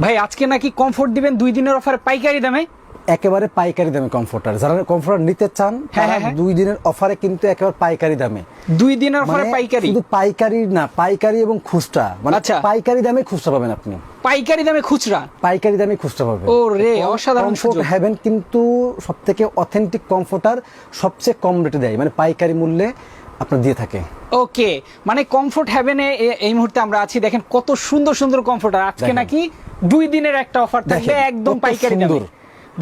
ভাই আজকে নাকি কমফোর্ট দিবেন দুই দিনের অফারে পাইকারি দামে? একেবারে পাইকারি দামে কমফোর্টার যারা কমফোর্টার নিতে চান হ্যাঁ, তারা হ্যাঁ, হ্যাঁ। দুই দিনের অফারে কিন্তু একেবারে পাইকারি দামে। দুই দিনের অফারে মানে পাইকারি? শুধু পাইকারি না পাইকারি এবং খুচরা। মানে আচ্ছা। পাইকারি দামে খুচরা পাবেন আপনি। পাইকারি দামে খুচরা? পাইকারি দামে খুচরা পাবেন। ও রে, অসাধারণ কমফোর্ট সুযোগ। হ্যাভেন কিন্তু সব থেকে অথেন্টিক কমফোর্টার সবচেয়ে কম রেটে দেয়। মানে পাইকারি মূল্যে আপনার দিয়ে থাকে। ওকে মানে কমফোর্ট হ্যাভেনে এই মুহূর্তে আমরা আছি। দেখেন কত সুন্দর সুন্দর কমফোর্ট আজকে নাকি দুই দিনের একটা অফার থাকবে একদম পাইকারি দামে।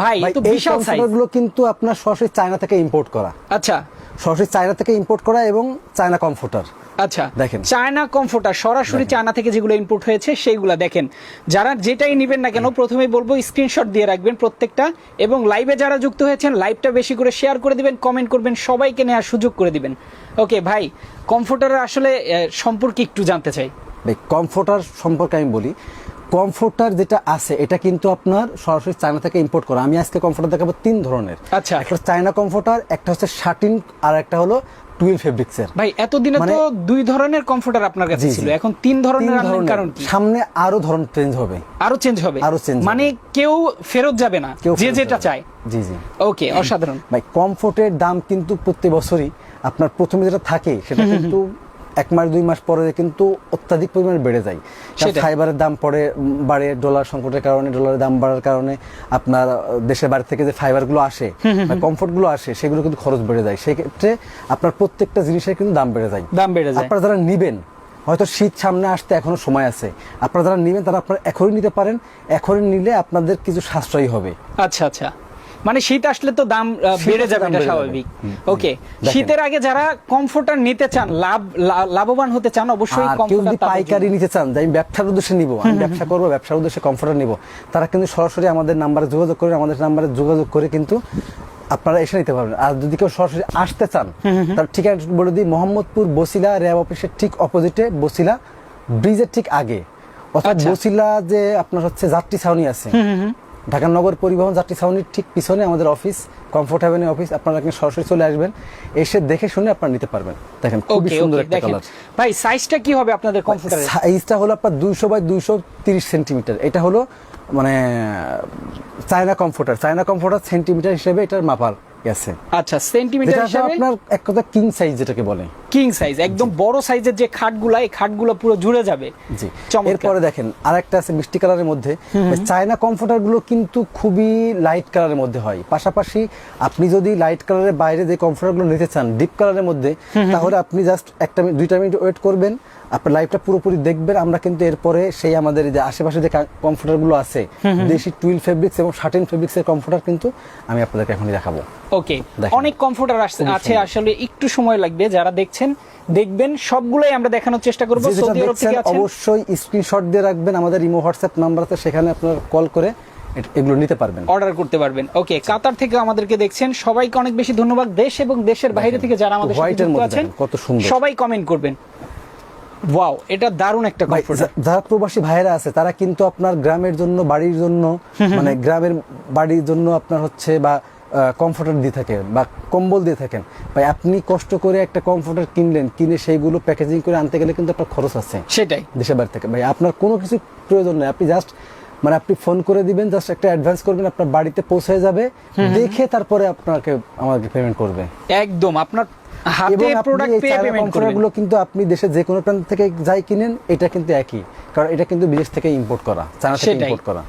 ভাই তো বিশাল সাইজগুলো কিন্তু আপনার সরাসরি চায়না থেকে ইম্পোর্ট করা। আচ্ছা। সরাসরি চায়না থেকে ইম্পোর্ট করা এবং চায়না কমফোর্টার আচ্ছা দেখেন। চায়না কমফোর্টার সরাসরি চায়না থেকে যেগুলো ইনপুট হয়েছে সেইগুলো দেখেন। যারা যেটাই নেবেন না কেন প্রথমেই বলব স্ক্রিনশট দিয়ে রাখবেন প্রত্যেকটা এবং লাইভে যারা যুক্ত হয়েছেন লাইভটা বেশি করে শেয়ার করে দিবেন কমেন্ট করবেন সবাইকে নেওয়ার সুযোগ করে দিবেন। ওকে ভাই কমফোর্টারের আসলে সম্পর্কে একটু জানতে চাই। ভাই কমফোর্টার সম্পর্কে আমি বলি কমফোর্টার যেটা আছে এটা কিন্তু আপনার সরাসরি চায়না থেকে ইম্পোর্ট করা। আমি আজকে কমফোর্টার দেখাবো তিন ধরনের। আচ্ছা। একটা চায়না কমফোর্টার একটা হচ্ছে শার্টিন আর একটা হলো টুয়েলভ ফেব্রিক্সের। ভাই এতদিনে মানে- তো দুই ধরনের কমফোর্টার আপনার কাছে। ছিল। এখন তিন ধরনের আনলেন কারণ কি? সামনে আরও ধরন চেঞ্জ হবে। আরও চেঞ্জ হবে? আরও change মানে কেউ ফেরত যাবে না যে যেটা চায়। জি জি। ওকে অসাধারণ। ভাই কমফোর্টের দাম কিন্তু প্রতি বছরই আপনার প্রথমে যেটা থাকে সেটা কিন্তু এক মাস দুই মাস পরে কিন্তু অত্যাধিক পরিমাণে বেড়ে যায়। ফাইবারের দাম পরে বাড়ে ডলার সংকটের কারণে ডলারের দাম বাড়ার কারণে আপনার দেশের বাড়ি থেকে যে ফাইবারগুলো আসে কমফোর্টগুলো আসে সেগুলো কিন্তু খরচ বেড়ে যায়। সেক্ষেত্রে আপনার প্রত্যেকটা জিনিসের কিন্তু দাম বেড়ে যায়। দাম বেড়ে যায়। আপনারা যারা নিবেন হয়তো শীত সামনে আসতে এখনও সময় আছে আপনারা যারা নিবেন তারা আপনারা এখনই নিতে পারেন এখনই নিলে আপনাদের কিছু সাশ্রয়ী হবে। আচ্ছা আচ্ছা। মানে শীত আসলে তো দাম বেড়ে যাবে এটা স্বাভাবিক। ওকে শীতের আগে যারা কমফোর্টার নিতে চান লাভ লাভবান হতে চান অবশ্যই কমফোর্টার পাইকারি নিতে চান আমি ব্যবসার উদ্দেশ্যে নিব আমি ব্যবসা করব ব্যবসার উদ্দেশ্যে কমফোর্টার নিব তারা কিন্তু সরাসরি আমাদের নাম্বারে যোগাযোগ করে আমাদের নাম্বারে যোগাযোগ করে কিন্তু আপনারা এসে নিতে পারবেন। আর যদি কেউ সরাসরি আসতে চান তার ঠিকানা বলে দিই মোহাম্মদপুর বসিলা র্যাব অফিসের ঠিক অপোজিটে বসিলা ব্রিজের ঠিক আগে। অর্থাৎ আচ্ছা। বসিলা যে আপনার হচ্ছে যাত্রী ছাউনি আছে ঢাকা নগর পরিবহন যাত্রী ছাউনির ঠিক পিছনে আমাদের অফিস কমফোর্ট হ্যাভেনের অফিস আপনারা এখানে সরাসরি চলে আসবেন। এসে দেখে শুনে আপনারা নিতে পারবেন। দেখেন খুবই সুন্দর একটা কালার ভাই সাইজটা কি হবে আপনাদের কমফোর্টারের সাইজটা হলো আপনার দুইশো বাই দুইশো তিরিশ সেন্টিমিটার এটা হলো মানে China comforter China comforter centimetre হিসেবে এটার মাপার আছে। আচ্ছা সেন্টিমিটার হিসেবে? আপনার এক কথা কিং সাইজ যেটাকে বলে। কিং সাইজ একদম বড় সাইজের যে খাটগুলা এই খাটগুলো পুরো জুড়ে যাবে। জি। এরপরে দেখেন আরেকটা আছে মিষ্টি কালারের মধ্যে। চায়না কমফোর্টারগুলো কিন্তু খুবই লাইট কালারের মধ্যে হয়। পাশাপাশি আপনি যদি লাইট কালারের বাইরে যে কমফোর্টারগুলো নিতে চান ডিপ কালারের মধ্যে তাহলে আপনি জাস্ট একটা দুইটা মিনিট ওয়েট করবেন। আপনার লাইফটা পুরোপুরি দেখবেন। আমরা কিন্তু এরপরে সেই আমাদের যে আশেপাশে যে কমফোর্টারগুলো আছে দেশি টুইল ফেব্রিক্স এবং শার্টিন ফেব্রিক্স এর কমফোর্টার কিন্তু আমি আপনাদেরকে এখনই দেখাবো। ওকে অনেক কমফোর্টার আছে। আসলে একটু সময় লাগবে। যারা দেখছেন দেখবেন সবগুলোই আমরা দেখানোর চেষ্টা করব। সৌদি আরব থেকে আছেন। অবশ্যই স্ক্রিনশট দিয়ে রাখবেন। আমাদের ইমো হোয়াটসঅ্যাপ নাম্বার আছে সেখানে আপনারা কল করে এগুলো নিতে পারবেন। অর্ডার করতে পারবেন। ওকে কাতার থেকে আমাদেরকে দেখছেন। সবাইকে অনেক বেশি ধন্যবাদ। দেশ এবং দেশের বাইরে থেকে যারা আমাদের সাথে যুক্ত আছেন কত সুন্দর। সবাই কমেন্ট করবেন। ওয়াও এটা দারুণ একটা কমফোর্টার যারা প্রবাসী ভাইরা আছে তারা কিন্তু আপনার গ্রামের জন্য বাড়ির জন্য মানে গ্রামের বাড়ির জন্য আপনার হচ্ছে বা কমফোর্টার দিয়ে থাকে বা কম্বল দিয়ে থাকেন। ভাই আপনি কষ্ট করে একটা কমফোর্টার কিনলেন কিনে সেইগুলো প্যাকেজিং করে আনতে গেলে কিন্তু আপনার খরচ আছে। সেটাই। দেশের বাড়ি থেকে। ভাই আপনার কোনো কিছু প্রয়োজন নেই। আপনি জাস্ট মানে আপনি ফোন করে দিবেন জাস্ট একটা অ্যাডভান্স করবেন আপনার বাড়িতে পৌঁছে যাবে। দেখে তারপরে আপনাকে আমাকে পেমেন্ট করবে। একদম। আপনার হাতে আপনি প্রোডাক্ট পেয়ে পেমেন্ট করবেন। গুলো কিন্তু আপনি দেশের যে কোনো প্রান্ত থেকে যাই কিনেন এটা কিন্তু একই। কারণ এটা কিন্তু বিদেশ থেকে ইম্পোর্ট করা চায়না থেকে ইম্পোর্ট করা।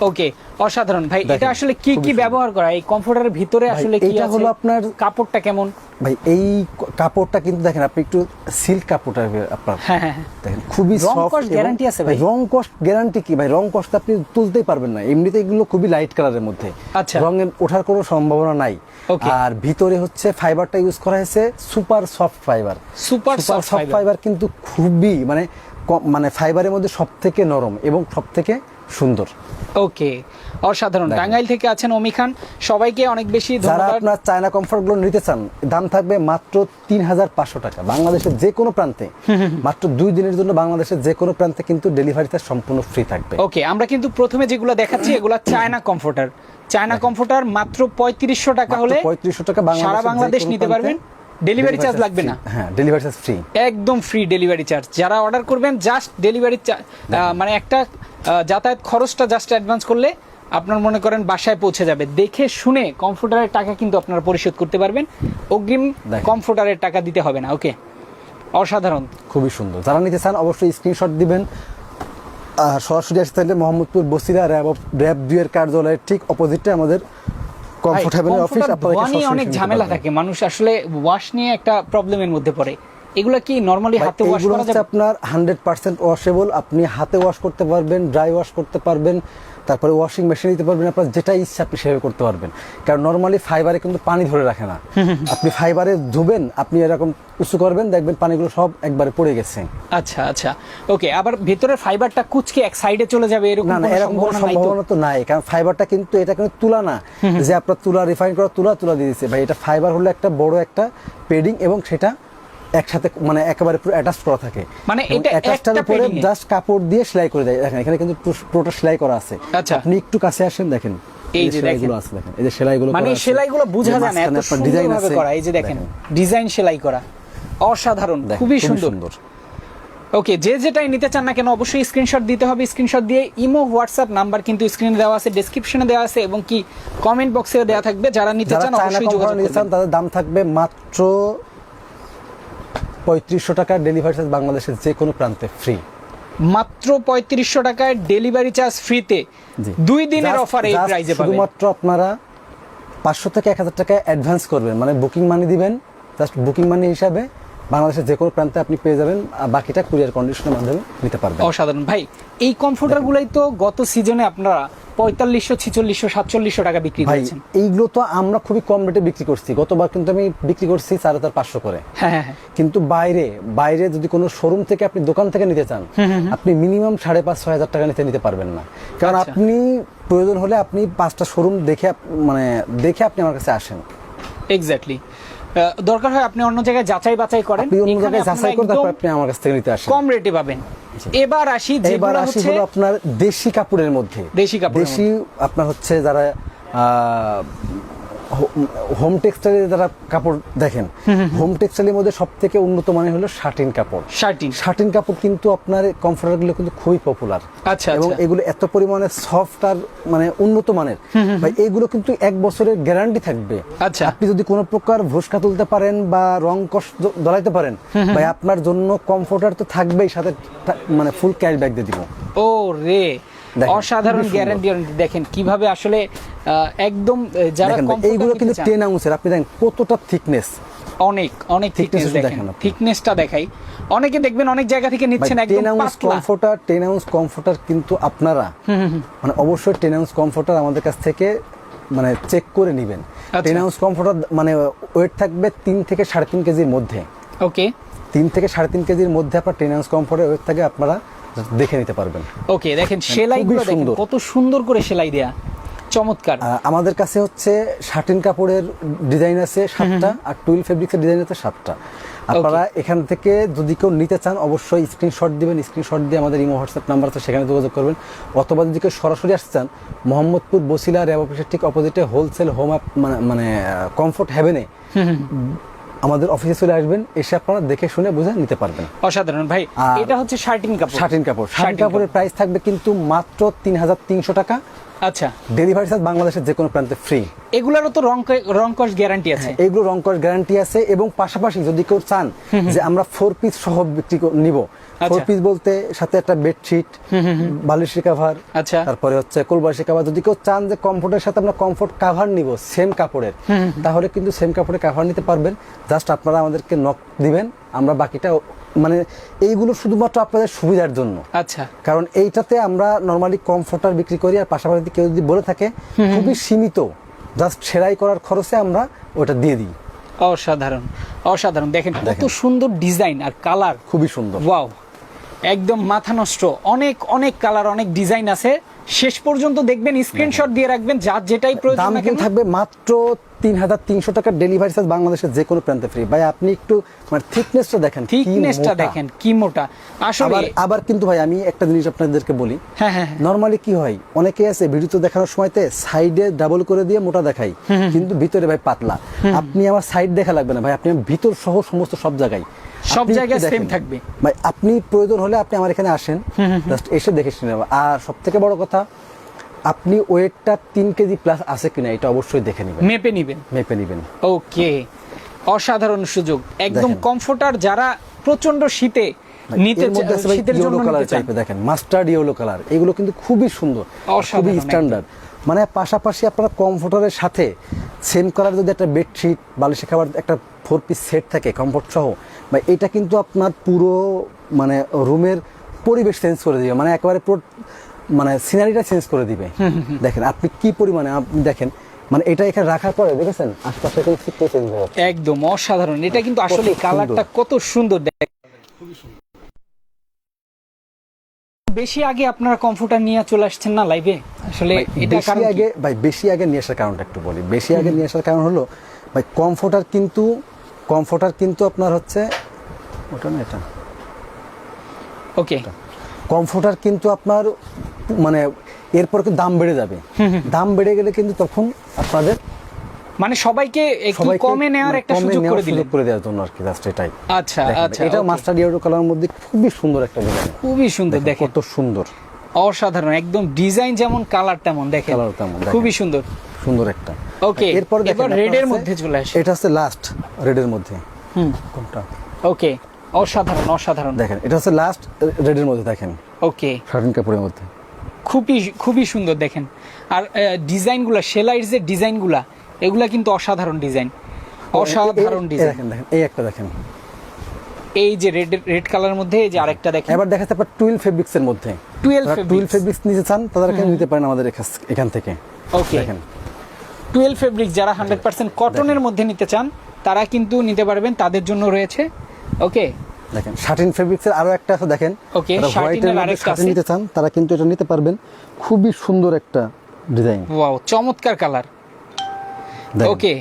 ওকে অসাধারণ। ভাই এটা আসলে কি কি ব্যবহার করা? এই কমফোর্টারের ভিতরে আসলে কি আছে? হলো আপনার- কাপড়টা কেমন? ভাই এই কাপড়টা কিন্তু দেখেন আপনি একটু সিল্ক কাপড়টা আপনার হ্যাঁ হ্যাঁ হ্যাঁ। দেখেন খুবই সফট guarantee আছে ভাই? রং কস্ট গ্যারান্টি কি? ভাই রং কষ্ট আপনি তুলতেই পারবেন না। এমনিতে এগুলো খুবই লাইট কালারের মধ্যে। আচ্ছা। রঙের ওঠার কোনো সম্ভাবনা নাই। আর ভিতরে হচ্ছে ফাইবারটা ইউজ করা হয়েছে super soft fibre super soft fibre কিন্তু খুবই মানে মানে ফাইবারের মধ্যে সব থেকে নরম এবং সব থেকে সুন্দর। ওকে অসাধারণ। টাঙ্গাইল থেকে আছেন অমি খান সবাইকে অনেক বেশি যারা আপনার চায়না কমফোর্টগুলো নিতে চান দাম থাকবে মাত্র তিন হাজার পাঁচশো টাকা। বাংলাদেশের যে কোনো প্রান্তে। মাত্র দুই দিনের জন্য বাংলাদেশের যে কোনো প্রান্তে কিন্তু ডেলিভারিটা সম্পূর্ণ ফ্রি থাকবে। ওকে আমরা কিন্তু প্রথমে যেগুলো দেখাচ্ছি এগুলো চায়না কমফোর্টার চায়না কমফোর্টার মাত্র পঁয়ত্রিশশো টাকা হলে পঁয়ত্রিশশো টাকা সারা বাংলাদেশ নিতে পারবেন। ডেলিভারি চার্জ লাগবে না? হ্যাঁ ডেলিভারি চার্জ ফ্রি একদম ফ্রি ডেলিভারি চার্জ যারা অর্ডার করবেন জাস্ট ডেলিভারি মানে একটা যাতায়াত খরচটা জাস্ট অ্যাডভান্স করলে আপনার মনে করেন বাসায় পৌঁছে যাবে। দেখে শুনে কমফোর্টারের টাকা কিন্তু আপনারা পরিশোধ করতে পারবেন। অগ্রিম দেখেন। কমফোর্টারের টাকা দিতে হবে না ওকে অসাধারণ। খুবই সুন্দর। যারা নিতে চান অবশ্যই স্ক্রিনশট দিবেন। সরাসরি আসতে হলে মোহাম্মদপুর বসিরা র্যাব র্যাব দুইয়ের কার্যালয়ের ঠিক অপোজিটে আমাদের কমফোর্ট হেভেনের অফিস সরাসরি অনেক ঝামেলা থাকে। মানুষ আসলে ওয়াশ নিয়ে একটা প্রবলেমের মধ্যে পড়ে। এগুলা কি নরমালি হাতে ওয়াশ করা যাবে? আপনার হান্ড্রেড পার্সেন্ট ওয়াশেবল আপনি হাতে ওয়াশ করতে পারবেন ড্রাই ওয়াশ করতে পারবেন। তারপরে ওয়াশিং মেশিন দিতে পারবেন আপনার যেটা ইচ্ছা আপনি সেভাবে করতে পারবেন। কারণ নর্মালি ফাইবারে কিন্তু পানি ধরে রাখে না। আপনি ফাইবারে ধুবেন আপনি এরকম উঁচু করবেন দেখবেন পানিগুলো সব একবারে পড়ে গেছে। আচ্ছা আচ্ছা। ওকে আবার ভেতরের ফাইবারটা কুচকে এক সাইডে চলে যাবে এরকম না এরকম কোনো সম্ভাবনা নাই তো? সম্ভাবনা তো নাই কারণ ফাইবারটা কিন্তু এটা কিন্তু তুলা না। যে আপনার তুলা রিফাইন করা তুলা তুলা দিয়ে দিচ্ছে ভাই এটা ফাইবার হলো একটা বড় একটা পেডিং এবং সেটা একসাথে মানে একেবারে পুরো অ্যাটাচ করা থাকে। মানে এটা attached-টার উপরে জাস্ট কাপড় দিয়ে সেলাই করে দেয়। দেখেন এখানে কিন্তু পুরোটা সেলাই করা আছে। আচ্ছা। আপনি একটু কাছে আসেন দেখেন। এই যে দেখেন। আছে দেখেন। এই যে সেলাইগুলো মানে। সেলাইগুলো বোঝা যায় না এত ডিজাইন সুন্দরভাবে আছে করা। এই যে দেখেন ডিজাইন সেলাই করা। অসাধারণ খুবই সুন্দর। ওকে যে যেটাই নিতে চান না কেন অবশ্যই স্ক্রিনশট দিতে হবে। স্ক্রিনশট দিয়ে ইমো হোয়াটসঅ্যাপ নাম্বার কিন্তু স্ক্রিনে দেওয়া আছে ডেসক্রিপশনে দেওয়া আছে এবং কি কমেন্ট বক্সে দেওয়া থাকবে। যারা নিতে চান অবশ্যই যোগাযোগ করবেন। তাদের দাম থাকবে মাত্র পঁয়ত্রিশশো টাকার ডেলিভারি চার্জ বাংলাদেশের যে কোনো প্রান্তে ফ্রি মাত্র পঁয়ত্রিশশো টাকায় ডেলিভারি চার্জ ফ্রিতে দুই দিনের অফার এই প্রাইজে শুধুমাত্র আপনারা পাঁচশো থেকে এক হাজার টাকা অ্যাডভান্স করবেন। মানে বুকিং মানি দিবেন জাস্ট বুকিং মানি হিসাবে বাংলাদেশের যে কোনো প্রান্তে আপনি পেয়ে যাবেন বাকিটা কুরিয়ার কন্ডিশনের মাধ্যমে নিতে পারবেন। অসাধারণ। ভাই এই কমফোর্টারগুলোই তো গত সিজনে আপনারা পঁয়তাল্লিশশো ছিচল্লিশশো সাতচল্লিশশো টাকা বিক্রি করেছেন। এইগুলো তো আমরা খুবই কম রেটে বিক্রি করছি। গতবার কিন্তু আমি বিক্রি করছি চার হাজার পাঁচশো করে। হ্যাঁ হ্যাঁ হ্যাঁ। কিন্তু বাইরে বাইরে যদি কোনো শোরুম থেকে আপনি দোকান থেকে নিতে চান আপনি মিনিমাম সাড়ে পাঁচ ছয় হাজার টাকা নিতে নিতে পারবেন না। কারণ আচ্ছা। আপনি প্রয়োজন হলে আপনি পাঁচটা শোরুম দেখে মানে দেখে আপনি আমার কাছে আসেন। এক্স্যাক্টলি দরকার হয় আপনি অন্য জায়গায় যাচাই বাছাই করেন। আপনি অন্য জায়গায় যাচাই করে তারপর আপনি আমার কাছ থেকে নিতে আসেন। কম রেটে পাবেন। এবার আসি এবার আসি হলো আপনার দেশি কাপড়ের মধ্যে। দেশি কাপড় দেশি আপনার হচ্ছে যারা হোম টেক্সটাইলের যারা কাপড় দেখেন হোম টেক্সটাইলের মধ্যে সব থেকে উন্নত মানের হলো শার্টিন কাপড়। শার্টিন। শার্টিন কাপড় কিন্তু আপনার কমফোর্টারগুলো কিন্তু খুবই পপুলার আচ্ছা, এবং আচ্ছা। এগুলো এত পরিমাণে সফট আর মানে উন্নত মানের। ভাই এইগুলো কিন্তু এক বছরের গ্যারান্টি থাকবে। আচ্ছা। আপনি যদি কোনো প্রকার ভুসকা তুলতে পারেন বা রং কষ দলাইতে পারেন ভাই আপনার জন্য কমফোর্টার তো থাকবেই সাথে মানে ফুল ক্যাশ ব্যাগ দিয়ে দিব। ও রে! অসাধারণ গ্যারান্টি দেখেন কীভাবে আসলে একদম যারা এইগুলো কিন্তু টেন আউন্সের আপনি দেখেন কতটা থিকনেস অনেক অনেক থিকনেস দেখেন। থিকনেসটা দেখাই। অনেকে দেখবেন অনেক জায়গা থেকে নিচ্ছেন টেন একদম ounce comforter ten ounce comforter কিন্তু আপনারা মানে অবশ্যই টেন আউন্স কমফোর্টার আমাদের কাছ থেকে মানে চেক করে নেবেন। আচ্ছা। টেন আউন্স কমফোর্টার মানে ওয়েট থাকবে তিন থেকে সাড়ে তিন কেজির মধ্যে। ওকে তিন থেকে সাড়ে তিন কেজির মধ্যে আপনার টেন আউন্স কমফোর্টের ওয়েট থাকে আপনারা দেখে নিতে পারবেন। ওকে দেখেন সেলাইগুলো দেখেন কত সুন্দর করে সেলাই দেয়া। চমৎকার। আমাদের কাছে হচ্ছে শার্টিন কাপড়ের ডিজাইন আছে সাতটা আর টুইল ফেব্রিক্সের ডিজাইন আছে সাতটা। আপনারা এখান থেকে যদি কেউ নিতে চান অবশ্যই স্ক্রিনশট দিবেন স্ক্রিনশট দিয়ে আমাদের ইমো হোয়াটসঅ্যাপ নাম্বার আছে সেখানে যোগাযোগ করবেন। অথবা যদি কেউ সরাসরি আসতে চান মোহাম্মদপুর বসিলা র্যাব অফিসের ঠিক অপোজিটে হোলসেল হোম আপ মানে মানে কমফোর্ট হ্যাভেনে আমাদের অফিসে চলে আসবেন এসে আপনারা দেখে শুনে বুঝে নিতে পারবেন। অসাধারণ। ভাই এটা হচ্ছে শার্টিন কাপড়। শার্টিন কাপড়। শার্টিন শার্টিন কাপড়ের প্রাইস থাকবে কিন্তু মাত্র তিন হাজার তিনশো টাকা। আচ্ছা। ডেলিভারি চার্জ বাংলাদেশের যে কোনো প্রান্তে ফ্রি এগুলারও তো রং রং গ্যারান্টি আছে। এইগুলো রং করার গ্যারান্টি আছে এবং পাশাপাশি যদি কেউ চান যে আমরা ফোর পিস সহ বিক্রি নিব। ফোর আচ্ছা। পিস বলতে সাথে একটা বেডশিট বালিশ কাভার আচ্ছা। তারপরে হচ্ছে কোলবাসী কাভার যদি কেউ চান যে কমফোর্টের সাথে আমরা কমফোর্ট কাভার নিব সেম কাপড়ের তাহলে কিন্তু সেম কাপড়ের কাভার নিতে পারবেন। জাস্ট আপনারা আমাদেরকে নক দিবেন আমরা বাকিটা মানে এইগুলো শুধুমাত্র আপনাদের সুবিধার জন্য। আচ্ছা। কারণ এইটাতে আমরা নর্মালি কমফোর্টার বিক্রি করি আর পাশাপাশি কেউ যদি বলে থাকে খুবই সীমিত। জাস্ট সেলাই করার খরচে আমরা ওটা দিয়ে দিই। অসাধারণ। অসাধারণ। দেখেন কত সুন্দর ডিজাইন আর কালার। খুবই সুন্দর। ওয়াও। একদম মাথা নষ্ট। অনেক অনেক কালার অনেক ডিজাইন আছে। শেষ পর্যন্ত দেখবেন স্ক্রিনশট দিয়ে রাখবেন যার যেটাই প্রয়োজন দাম কিন্তু থাকবে মাত্র তিন হাজার তিনশো টাকার ডেলিভারি চার্জ বাংলাদেশের যে কোনো প্রান্তে ফ্রি ভাই আপনি একটু মানে থিকনেসটা দেখেন থিকনেসটা দেখেন কি মোটা। আসলে আবার কিন্তু ভাই আমি একটা জিনিস আপনাদেরকে বলি। হ্যাঁ হ্যাঁ হ্যাঁ। নর্মালি কি হয় অনেকে আছে ভিডিওতে দেখানোর সময়তে সাইডে ডাবল করে দিয়ে মোটা দেখাই কিন্তু ভিতরে ভাই পাতলা। আপনি আমার সাইড দেখা লাগবে না ভাই আপনি ভিতর সহ সমস্ত সব জায়গায়। সব জায়গায় same থাকবে। ভাই আপনি প্রয়োজন হলে আপনি আমার এখানে আসেন জাস্ট এসে দেখে শুনে। আর সব থেকে বড় কথা আপনি ওয়েটটা তিন কেজি প্লাস আছে কিনা এটা অবশ্যই দেখে নেবেন। মেপে নিবেন। মেপে নেবেন। ওকে। অসাধারণ সুযোগ। একদম। কমফোর্টার যারা প্রচণ্ড শীতে নিতে শীতের জন্য কালার টাইপের দেখেন মাস্টার্ড ইয়েলো কালার এগুলো কিন্তু খুবই সুন্দর খুবই স্ট্যান্ডার্ড মানে পাশাপাশি আপনারা কমফোর্টারের সাথে সেম কালার যদি একটা বেডশিট বালিশে খাবার একটা ফোর পিস সেট থাকে কমফোর্ট সহ। বা এটা কিন্তু আপনার পুরো মানে রুমের পরিবেশ চেঞ্জ করে দিবে। মানে একেবারে পুরো মানে সিনারিটা চেঞ্জ করে দিবে। দেখেন আপনি কি পরিমাণে আপনি দেখেন মানে এটা এখানে রাখার পরে দেখেছেন? আশপাশে কিন্তু চিত্র চেঞ্জ যাচ্ছে। একদম অসাধারণ। এটা কিন্তু আসলে কালারটা কত সুন্দর দেখ বেশি আগে আপনারা কমফোর্টার নিয়ে চলে আসছেন না লাইভে আসলে এটা কারণ আগে ভাই বেশি আগে নিয়ে আসার কারণটা একটু বলি। বেশি আগে নিয়ে আসার কারণ হলো ভাই কমফোর্টার কিন্তু কমফোর্টার কিন্তু আপনার হচ্ছে ওটা না এটা। ওকে কমফোর্টার কিন্তু আপনার মানে এরপর দাম বেড়ে যাবে। দাম বেড়ে গেলে কিন্তু তখন আপনাদের মানে সবাইকে একটু কমে নেওয়ার একটা সুযোগ করে দিলেন। করে দেওয়ার জন্য আর কি জাস্ট এটাই। আচ্ছা আচ্ছা এটা মাস্টার ইয়েলো কালারের মধ্যে খুবই সুন্দর একটা ডিজাইন খুবই সুন্দর দেখেন কত সুন্দর। অসাধারণ একদম ডিজাইন যেমন কালার তেমন দেখেন। কালার তেমন খুবই সুন্দর। সুন্দর একটা। ওকে এরপর দেখেন red এর মধ্যে চলে আসি। এটা হচ্ছে লাস্ট রেডের মধ্যে। হুম। কোনটা? ওকে অসাধারণ অসাধারণ। দেখেন এটা হচ্ছে লাস্ট রেডের মধ্যে দেখেন। ওকে শার্টিন কাপড়ের মধ্যে। খুবই খুবই সুন্দর দেখেন। আর ডিজাইনগুলা সেলাইয়ের যে ডিজাইনগুলা এগুলা কিন্তু অসাধারণ ডিজাইন। অসাধারণ ডিজাইন। দেখেন দেখেন এই একটা দেখেন। এই যে রেড রেড কালার মধ্যে এই যে আরেকটা দেখেন। এবার দেখা যাচ্ছে আপনার টুয়েলভ ফেব্রিক্স এর মধ্যে 12 টুয়েলভ fabrics। ফেব্রিক্স নিতে চান তাদেরকে নিতে পারেন আমাদের এখান- এখান থেকে। ওকে দেখেন। টুয়েলভ ফেব্রিক যারা হান্ড্রেড পার্সেন্ট কটনের মধ্যে নিতে চান তারা কিন্তু নিতে পারবেন তাদের জন্য রয়েছে। ওকে? দেখেন শার্টিন ফেব্রিক্স এর আরও একটা আছে দেখেন। যারা শার্টিনের আরেকটা আছে। নিতে চান তারা কিন্তু এটা নিতে পারবেন। খুবই সুন্দর একটা ডিজাইন। ওয়াও চমৎকার কালার। ওকে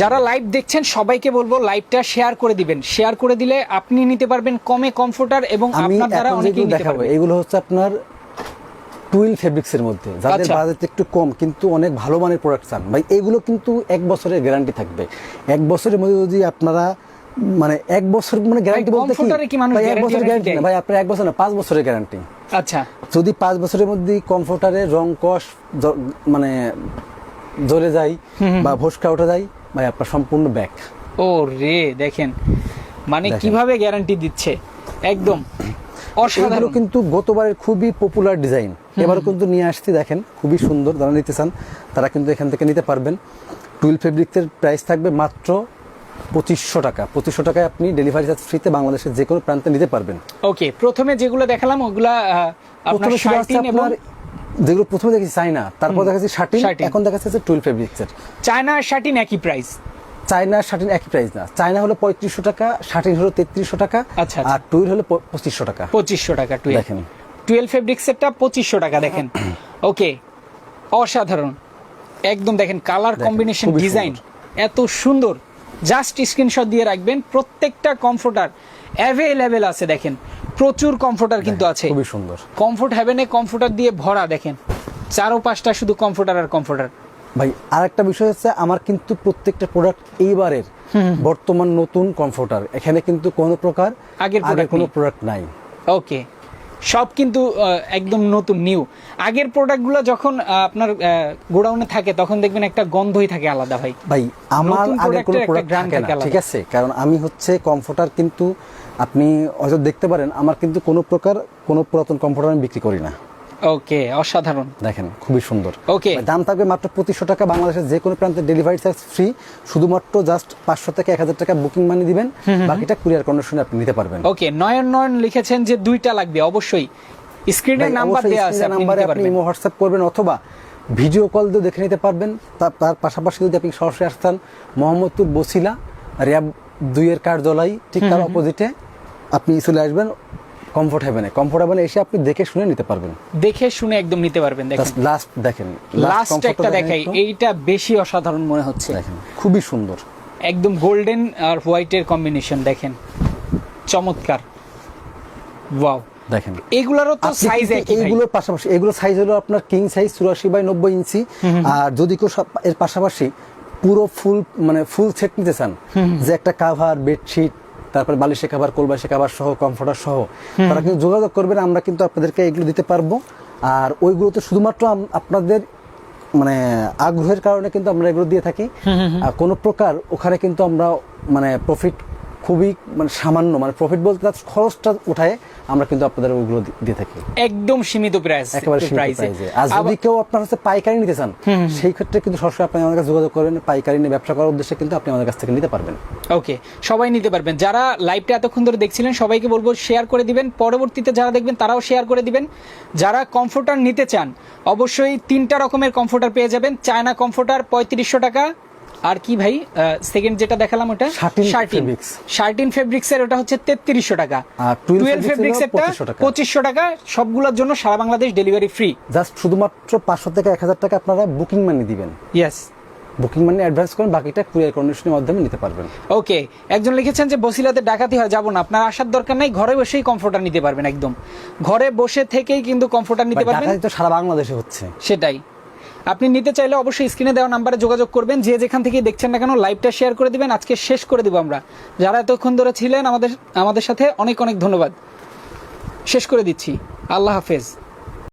যারা লাইভ দেখছেন সবাইকে বলব লাইভটা শেয়ার করে দিবেন। শেয়ার করে দিলে আপনি নিতে পারবেন কমে কমফোর্টার এবং আপনার দ্বারা অনেকেই নিতে পারবে। এগুলো হচ্ছে আপনার টুইল ফেব্রিক্স এর মধ্যে যাদের আচ্ছা। বাজেট একটু কম কিন্তু অনেক ভালো মানের প্রোডাক্ট চান। ভাই এগুলো কিন্তু এক বছরের গ্যারান্টি থাকবে। এক বছরের মধ্যে যদি আপনারা মানে এক বছর মানে গ্যারান্টি বলতে কি? ভাই এক বছরের গ্যারান্টি না ভাই আপনার এক বছর না পাঁচ বছরের গ্যারান্টি আচ্ছা। যদি পাঁচ বছরের মধ্যে কমফোর্টারে রং কষ মানে জ্বলে যায় বা ভোসকা উঠে যায় ভাই আপনার সম্পূর্ণ ব্যাক ও রে দেখেন। মানে কীভাবে গ্যারান্টি দিচ্ছে? একদম। এগুলো কিন্তু গতবারের খুবই পপুলার ডিজাইন এবারও কিন্তু নিয়ে আসছি দেখেন খুবই সুন্দর যারা নিতে চান তারা কিন্তু এখান থেকে নিতে পারবেন। টুইল ফেব্রিক্সের প্রাইস থাকবে মাত্র পঁচিশশো টাকা। পঁচিশশো টাকায় আপনি ডেলিভারি চার্জ ফ্রিতে বাংলাদেশের যে কোনো প্রান্তে নিতে পারবেন। ওকে প্রথমে যেগুলো দেখালাম ওগুলা প্রথমে আপনার যেগুলো প্রথমে দেখেছি চাইনা তারপর দেখাচ্ছি শার্টিন। এখন দেখাচ্ছে টুইল ফেব্রিক্সের চায়না আর শার্টিন একই প্রাইস চায়না শার্টিন একই প্রাইস না। চায়না হলো পঁয়ত্রিশশো টাকা শার্টিন হলো তেত্রিশশো টাকা আচ্ছা, আচ্ছা। আর টুইল হলো পঁচিশশো টাকা। পঁচিশশো টাকা টুয়েলভ দেখেন। টুয়েলভ ফেব্রিক্সেরটা পঁচিশশো টাকা দেখেন। ওকে অসাধারণ। একদম দেখেন কালার কম্বিনেশন ডিজাইন এত সুন্দর। জাস্ট স্ক্রিনশট দিয়ে রাখবেন প্রত্যেকটা কমফোর্টার অ্যাভেলেবেল আছে দেখেন। প্রচুর কমফোর্টার কিন্তু আছে। খুবই সুন্দর। কমফোর্ট হ্যাভেনে কমফোর্টার দিয়ে ভরা দেখেন। চারো পাঁচটা শুধু কমফোর্টার আর কমফোর্টার ভাই আর একটা বিষয় হচ্ছে আমার কিন্তু প্রত্যেকটা প্রোডাক্ট এইবারের বর্তমান নতুন কমফোর্টার এখানে কিন্তু কোনো প্রকার আগের আগের কোনো প্রোডাক্ট নাই। ওকে সব কিন্তু একদম নতুন নিউ আগের প্রোডাক্টগুলো যখন আপনার গোডাউনে থাকে তখন দেখবেন একটা গন্ধই থাকে আলাদা ভাই। ভাই আমার আগে কোনো প্রোডাক্ট থাকে না ঠিক আছে? কারণ আমি হচ্ছে কমফোর্টার কিন্তু আপনি হয়তো দেখতে পারেন আমার কিন্তু কোনো প্রকার কোনো পুরাতন কমফোর্টার আমি বিক্রি করি না। ওকে অসাধারণ। দেখেন খুবই সুন্দর. ভাই, দাম থাকবে মাত্র পঁচিশশো টাকা। বাংলাদেশের যে কোনো প্রান্তে ডেলিভারি চার্জ ফ্রি শুধুমাত্র জাস্ট পাঁচশো থেকে এক হাজার টাকা বুকিং মানি দিবেন। বাকিটা কুরিয়ার কন্ডিশনে আপনি নিতে পারবেন। ওকে নয়ন নয়ন লিখেছেন যে দুইটা লাগবে অবশ্যই। স্ক্রিনে নাম্বার দেওয়া আছে নাম্বারে আপনি ইমো হোয়াটসঅ্যাপ করবেন অথবা ভিডিও কল দিয়ে দেখে নিতে পারবেন। তার পাশাপাশি যদি আপনি সরাসরি আসতেন মোহাম্মদপুর বসিলা র্যাব দুইয়ের কার্যালয় ঠিক তার অপোজিটে আপনি চলে আসবেন। কমফোর্ট হেভেনে কমফোর্ট হেভেনে এসে আপনি দেখে শুনে নিতে পারবেন। দেখে শুনে একদম নিতে পারবেন দেখেন। লাস্ট দেখেন লাস্ট একটা দেখেন দেখাই এইটা বেশি অসাধারণ মনে হচ্ছে। দেখেন খুবই সুন্দর। একদম গোল্ডেন আর হোয়াইটের কম্বিনেশন দেখেন। চমৎকার। ওয়াও দেখেন। এগুলোরও তো সাইজ একই ভাই। এইগুলোর পাশাপাশি এগুলো সাইজ হলো আপনার কিং সাইজ চুরাশি বাই নব্বই ইঞ্চি। আর যদি কেউ এর পাশাপাশি পুরো ফুল মানে ফুল সেট নিতে চান যে একটা কাভার বেডশিট তারপরে বালিশে শেখাবার কোলবাসে শেখাবার সহ কমফোর্টার সহ। তারা কিন্তু যোগাযোগ করবেন আমরা কিন্তু আপনাদেরকে এগুলো দিতে পারব। আর ওইগুলোতে শুধুমাত্র আপনাদের মানে আগ্রহের কারণে কিন্তু আমরা এগুলো দিয়ে থাকি। আর কোনো প্রকার ওখানে কিন্তু আমরা মানে প্রফিট খুবই মানে সামান্য মানে প্রফিট বলতে তার খরচটা উঠায় আমরা কিন্তু আপনাদের ওগুলো দিয়ে থাকি। একদম সীমিত প্রাইস একেবারে সীমিত প্রাইসে আর যদি কেউ আপনার হচ্ছে পাইকারি নিতে চান সেই ক্ষেত্রে কিন্তু সরাসরি আপনি আমাদের কাছে যোগাযোগ করবেন পাইকারি নিয়ে ব্যবসা করার উদ্দেশ্যে কিন্তু আপনি আমাদের কাছ থেকে নিতে পারবেন। ওকে সবাই নিতে পারবেন। যারা লাইভটা এতক্ষণ ধরে দেখছিলেন সবাইকে বলব শেয়ার করে দিবেন। পরবর্তীতে যারা দেখবেন তারাও শেয়ার করে দিবেন। যারা কমফোর্টার নিতে চান অবশ্যই তিনটা রকমের কমফোর্টার পেয়ে যাবেন। চায়না কমফোর্টার পঁয়ত্রিশশো টাকা আর কি ভাই? সেকেন্ড যেটা দেখালাম ওটা? শার্টিন। শার্টিন ফেব্রিক্স এর ওটা হচ্ছে তেত্রিশশো টাকা। টুয়েলভ fabrics ফেব্রিক্স এরও এরটা 2500 টাকা। পঁচিশশো টাকা সবগুলোর জন্য সারা বাংলাদেশ ডেলিভারি ফ্রি জাস্ট শুধুমাত্র পাঁচশো থেকে এক হাজার টাকা আপনারা বুকিং মানি দিবেন। ইয়েস বুকিং মানি অ্যাডভান্স করেন বাকিটা কুরিয়ার কন্ডিশনের মাধ্যমে নিতে পারবেন। ওকে একজন লিখেছেন যে বসিলাতে ডাকাতি হয় যাব না। আপনার আসার দরকার নাই ঘরে বসেই কমফোর্টার নিতে পারবেন একদম। ঘরে বসে থেকেই কিন্তু কমফোর্টার নিতে পারবেন। তো সারা বাংলাদেশে হচ্ছে। সেটাই। আপনি নিতে চাইলে অবশ্যই স্ক্রিনে দেওয়া নাম্বারে যোগাযোগ করবেন। যে যেখান থেকে দেখছেন না কেন, লাইভটা শেয়ার করে দিবেন। আজকে শেষ করে দিব আমরা। যারা এতক্ষণ ধরে ছিলেন, আমাদের আমাদের সাথে অনেক অনেক ধন্যবাদ। শেষ করে দিচ্ছি। আল্লাহ হাফেজ।